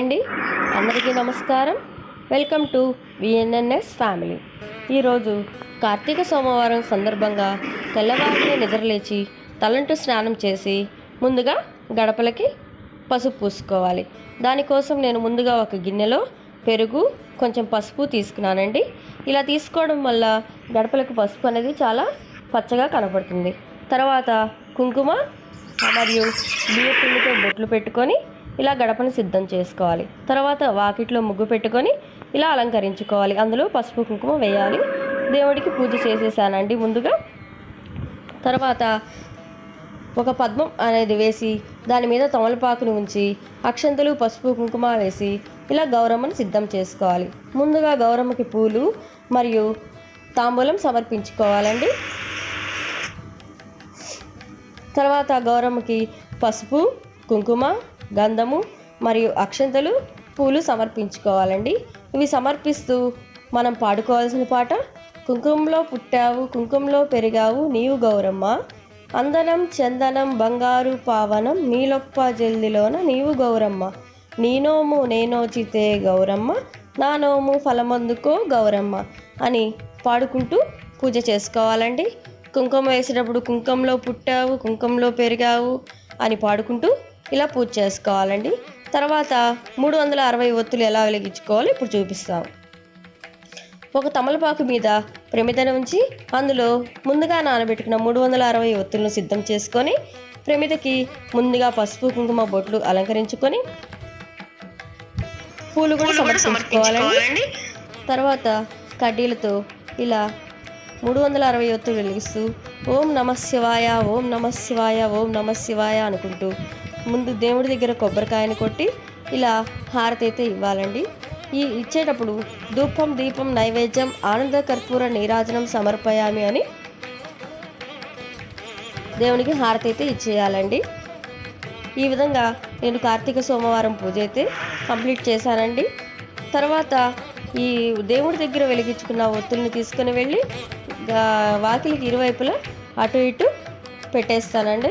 అండి. అందరికీ నమస్కారం. Welcome to VNNS family. ఈరోజు కార్తీక సోమవారం సందర్భంగా తెల్లవారిని నిద్రలేచి తలంటు స్నానం చేసి ముందుగా గడపలకి పసుపు పూసుకోవాలి. దానికోసం నేను ముందుగా ఒక గిన్నెలో పెరుగు కొంచెం పసుపు తీసుకున్నానండి. ఇలా తీసుకోవడం వల్ల గడపలకు పసుపు అనేది చాలా పచ్చగా కనపడుతుంది. తర్వాత కుంకుమ మరియు బియ్య పిండితో బొట్లు పెట్టుకొని ఇలా గడపను సిద్ధం చేసుకోవాలి. తర్వాత వాకిట్లో ముగ్గు పెట్టుకొని ఇలా అలంకరించుకోవాలి. అందులో పసుపు కుంకుమ వేయాలి. దేవుడికి పూజ చేసేసానండి ముందుగా. తర్వాత ఒక పద్మం అనేది వేసి దాని మీద తమలపాకును ఉంచి అక్షంతలు పసుపు కుంకుమ వేసి ఇలా గౌరమ్మను సిద్ధం చేసుకోవాలి. ముందుగా గౌరమ్మకి పూలు మరియు తాంబూలం సమర్పించుకోవాలండి. తర్వాత గౌరమ్మకి పసుపు కుంకుమ గంధము మరియు అక్షంతలు పూలు సమర్పించుకోవాలండి. ఇవి సమర్పిస్తూ మనం పాడుకోవాల్సిన పాట కుంకుమలో పుట్టావు కుంకుమలో పెరిగావు నీవు గౌరమ్మ. అందనం చందనం బంగారు పావనం నీలొప్ప జల్దిలోన నీవు గౌరమ్మ. నేనోము నేనోచితే గౌరమ్మ నా నోము ఫలమందుకో గౌరమ్మ అని పాడుకుంటూ పూజ చేసుకోవాలండి. కుంకుమ వేసేటప్పుడు కుంకుమలో పుట్టావు కుంకుమలో పెరిగావు అని పాడుకుంటూ ఇలా పూజ చేసుకోవాలండి. తర్వాత మూడు వందల అరవై ఒత్తులు ఎలా వెలిగించుకోవాలో ఇప్పుడు చూపిస్తాం. ఒక తమలపాకు మీద ప్రమిదను ఉంచి అందులో ముందుగా నానబెట్టుకున్న మూడు వందల అరవై ఒత్తులను సిద్ధం చేసుకొని ప్రమిదకి ముందుగా పసుపు కుంకుమ బొట్లు అలంకరించుకొని పూలు కూడా సమర్పించుకోవాలండి. తర్వాత కడ్డీలతో ఇలా మూడు వందల అరవై ఒత్తులు వెలిగిస్తూ ఓం నమ శివాయ ఓం నమ శివాయ ఓం నమ శివాయ అనుకుంటూ ముందు దేవుడి దగ్గర కొబ్బరికాయని కొట్టి ఇలా హారతి అయితే ఇవ్వాలండి. ఈ ఇచ్చేటప్పుడు ధూపం దీపం నైవేద్యం ఆనంద కర్పూర నీరాజనం సమర్పయామి అని దేవునికి హారతి అయితే ఇచ్చేయాలండి. ఈ విధంగా నేను కార్తీక సోమవారం పూజ అయితే కంప్లీట్ చేశానండి. తర్వాత ఈ దేవుడి దగ్గర వెలిగించుకున్న ఒత్తుల్ని తీసుకుని వెళ్ళి వాకిలికి ఇరువైపులా అటు ఇటు పెట్టేస్తానండి.